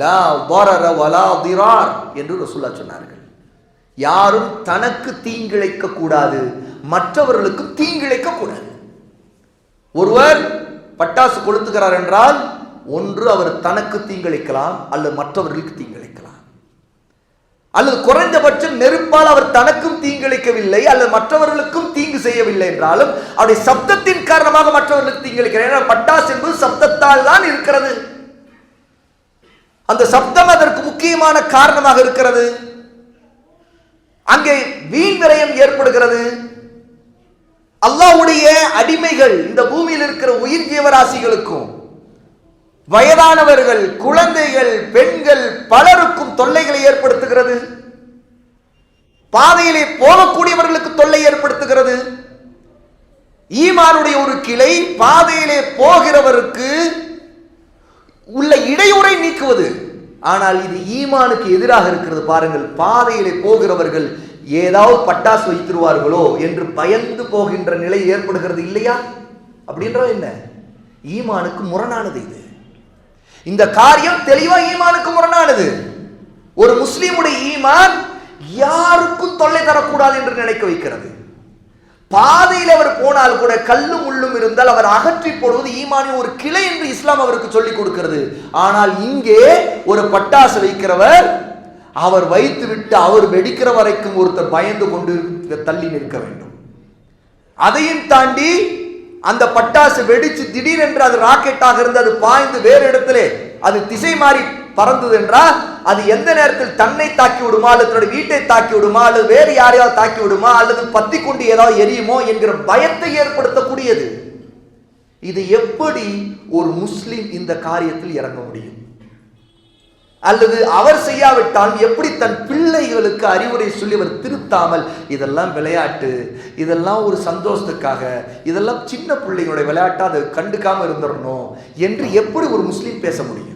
லா வரர வலா திரார் என்று ரசுல்லா சொன்னார்கள். யாரும் தனக்கு தீங்கிழைக்க கூடாது மற்றவர்களுக்கும் தீங்கிழைக்க கூடாது. ஒருவர் பட்டாசு கொளுத்துகிறார் என்றால் ஒன்று அவர் தனக்கு தீங்கிழைக்கலாம் அல்லது மற்றவர்களுக்கு தீங்கிழைக்கலாம். அல்லது குறைந்தபட்சம் நெருப்பால் அவர் தனக்கும் தீங்கிழைக்கவில்லை அல்லது மற்றவர்களுக்கும் தீங்கு செய்யவில்லை என்றாலும் அவருடைய சப்தத்தின் காரணமாக மற்றவர்களுக்கு தீங்கிழைக்கிறார். ஏன்னா பட்டாசு என்பது சப்தத்தால் தான் இருக்கிறது. அந்த சப்தம் அதற்கு முக்கியமான காரணமாக இருக்கிறது. அங்கே வீண் விரயம் ஏற்படுகிறது. அல்லாவுடைய அடிமைகள் இந்த பூமியில் இருக்கிற உயிர் ஜீவராசிகளுக்கும் வயதானவர்கள் குழந்தைகள் பெண்கள் பலருக்கும் தொல்லைகளை ஏற்படுத்துகிறது. பாதையிலே போகக்கூடியவர்களுக்கு தொல்லை ஏற்படுத்துகிறது. ஈமானுடைய ஒரு கிளை பாதையிலே போகிறவருக்கு உள்ள இடையூறு நீக்குவது ஆனால் இது ஈமானுக்கு எதிராக இருக்கிறது பாருங்கள். பாதையிலே போகிறவர்கள் ஏதாவது பட்டாசு வைத்திருவார்களோ என்று பயந்து போகின்ற நிலை ஏற்படுகிறது இல்லையா? அப்படின்றது என்ன? ஈமானுக்கு முரணானது இது. இந்த காரியம் தெளிவா ஈமானுக்கு முரணானது. ஒரு முஸ்லீமுடைய ஈமான் யாருக்கும் தொல்லை தரக்கூடாது என்று நினைக்க வைக்கிறது. பாதையில் அவர் போனால் கூட கல்லும் உள்ளும் இருந்தால் அவர் அகற்றி போடுவது ஈமானின் ஒரு கிளை என்று இஸ்லாம் அவருக்கு சொல்லிக் கொடுக்கிறது. ஆனால் இங்கே ஒரு பட்டாசு வைக்கிறவர் அவர் வைத்து விட்டு அவர் வெடிக்கிற வரைக்கும் ஒருத்தர் பயந்து கொண்டு தள்ளி நிற்க வேண்டும். அதையும் தாண்டி அந்த பட்டாசு வெடிச்சு திடீரென்று அது ராக்கெட்டாக இருந்து அது பாய்ந்து வேறு இடத்துல அது திசை மாறி பறந்தது என்றால் அது எந்த நேரத்தில் தன்னை தாக்கி விடுமா அல்லது தன்னுடைய வீட்டை தாக்கி விடுமா அல்லது வேறு யாரையாவது தாக்கி விடுமா அல்லது பத்தி கொண்டு ஏதாவது எரியுமோ என்கிற பயத்தை ஏற்படுத்தக்கூடியது. இது எப்படி ஒரு முஸ்லிம் இந்த காரியத்தில் இறங்க முடியும்? அல்லது அவர் செய்யாவிட்டால் எப்படி தன் பிள்ளைகளுக்கு அறிவுரை சொல்லி அவர் திருத்தாமல் இதெல்லாம் விளையாட்டு இதெல்லாம் ஒரு சந்தோஷத்துக்காக இதெல்லாம் சின்ன பிள்ளைங்களுடைய விளையாட்டை அதை கண்டுக்காமல் இருந்துடணும் என்று எப்படி ஒரு முஸ்லீம் பேச முடியும்?